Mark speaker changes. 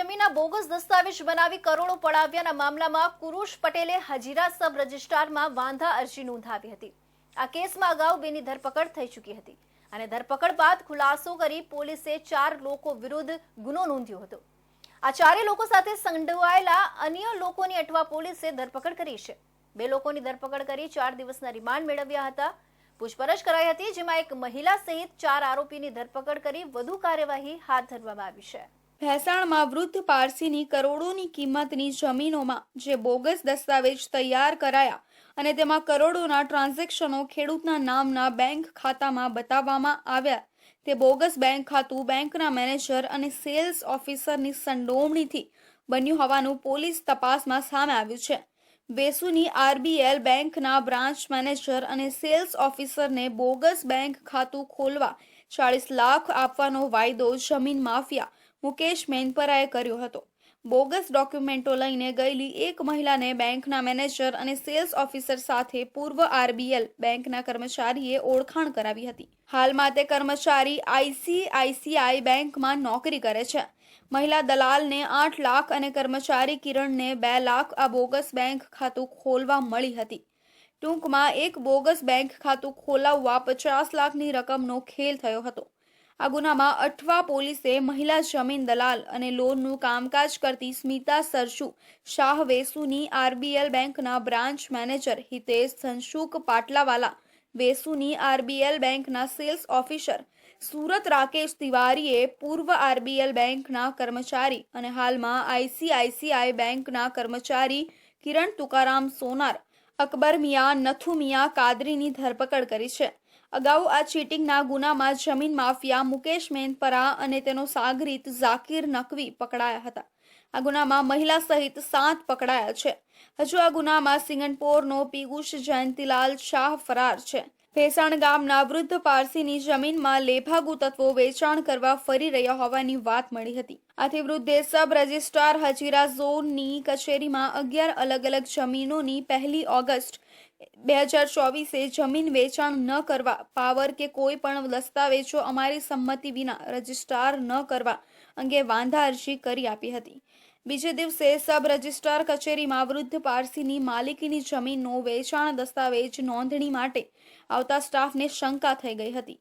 Speaker 1: જમીનના બોગસ દસ્તાવેજ બનાવી કરોડો પડાવ્યાના મામલામાં કુરુશ પટેલે હજીરા સબ રજિસ્ટ્રારમાં વાંધા અરજી નોંધાવી હતી. આ કેસમાં અગાઉ બેની ધરપકડ થઈ ચૂકી હતી અને ધરપકડ બાદ ખુલાસો કરી પોલીસે ચાર લોકો વિરુદ્ધ ગુનો નોંધ્યો હતો. આ ચારે લોકો સાથે સંડોવાયેલા અન્ય લોકોની અટવા પોલીસે ધરપકડ કરી છે. બે લોકોની ધરપકડ કરી ચાર દિવસના રિમાન્ડ મેળવ્યા હતા. પૂછપરછ કરાઈ હતી, જેમાં એક મહિલા સહિત ચાર આરોપીની ધરપકડ કરી વધુ કાર્યવાહી હાથ ધરવામાં આવી છે.
Speaker 2: ભેસાણમાં વૃદ્ધ પારસીની કરોડોની કિંમતની જમીનોમાં જે બોગસ દસ્તાવેજ તૈયાર કરાયા અને તેમાં કરોડોના ટ્રાન્ઝેક્શનો ખેડૂતના નામના બેંક ખાતામાં બતાવવામાં આવ્યા. તે બોગસ બેંક ખાતું બેંકના મેનેજર અને સેલ્સ ઓફિસરની સંડોવણીથી બન્યું હોવાનું પોલીસ તપાસમાં સામે આવ્યું છે. વેસુની આરબીએલ બેંકના બ્રાન્ચ મેનેજર અને સેલ્સ ઓફિસરને બોગસ બેંક ખાતું ખોલવા ચાળીસ લાખ આપવાનો વાયદો જમીન માફિયા મુકેશ મેનપરાએ કર્યો હતો. બોગસ ડોક્યુમેન્ટો લઈને ગયેલી એક મહિલાને બેંકના મેનેજર અને સેલ્સ ઓફિસર સાથે પૂર્વ આરબીએલ બેંકના કર્મચારીએ ઓળખાણ કરાવી હતી. હાલમાં તે કર્મચારી આઈસીઆઈસીઆઈ બેંકમાં નોકરી કરે છે. મહિલા દલાલને આઠ લાખ અને કર્મચારી કિરણને બે લાખ આ બોગસ બેંક ખાતું ખોલવા મળી હતી. ટૂંકમાં એક બોગસ બેંક ખાતું ખોલાવવા પચાસ લાખની રકમનો ખેલ થયો હતો. આ ગુનામાં અઠવા પોલીસે મહિલા જમીન દલાલ અને લોનનું કામકાજ કરતી સ્મિતા સરસુ, શાહ વેસુની આરબીએલ બેંકના બ્રાન્ચ મેનેજર હિતેશ ધનસુખ પાટલાવાલા, વેસુની આરબીએલ બેંકના સેલ્સ ઓફિસર સુરત રાકેશ તિવારીએ પૂર્વ આરબીએલ બેંકના કર્મચારી અને હાલમાં આઈસીઆઈસીઆઈ બેંકના કર્મચારી કિરણ તુકારામ સોનાર, અકબર મિયા, નથુ મિયા કાદરીની ધરપકડ કરી છે. અગાઉ આ ચીટિંગના ગુનામાં જમીન માફિયા મુકેશ મેનપરા અને તેનો સાગરીત ઝાકીર નકવી પકડાયા હતા. આ ગુનામાં મહિલા સહિત સાત પકડાયા છે. હજુ આ ગુનામાં સિંગણપોરનો પીયુષ જયંતિલાલ શાહ ફરાર છે. ભેસાણ ગામના વૃદ્ધ પારસીની જમીનમાં લેભાગુ તત્વો વેચાણ કરવા ફરી રહ્યા હોવાની વાત મળી હતી. આથી વૃદ્ધે સબ રજિસ્ટ્રાર હજીરા ઝોનની કચેરીમાં અગિયાર અલગ અલગ જમીનોની પહેલી ઓગસ્ટ બે હજાર ચોવીસે જમીન વેચાણ ન કરવા, પાવર કે કોઈ પણ દસ્તાવેજો અમારી સંમતિ વિના રજિસ્ટ્રાર ન કરવા અંગે વાંધા અરજી કરી આપી હતી. બીજે દિવસે સબ રજિસ્ટ્રાર કચેરીમાં વૃદ્ધ પારસીની માલિકીની જમીનનો વેચાણ દસ્તાવેજ નોંધણી માટે આવતા સ્ટાફને શંકા થઈ ગઈ હતી.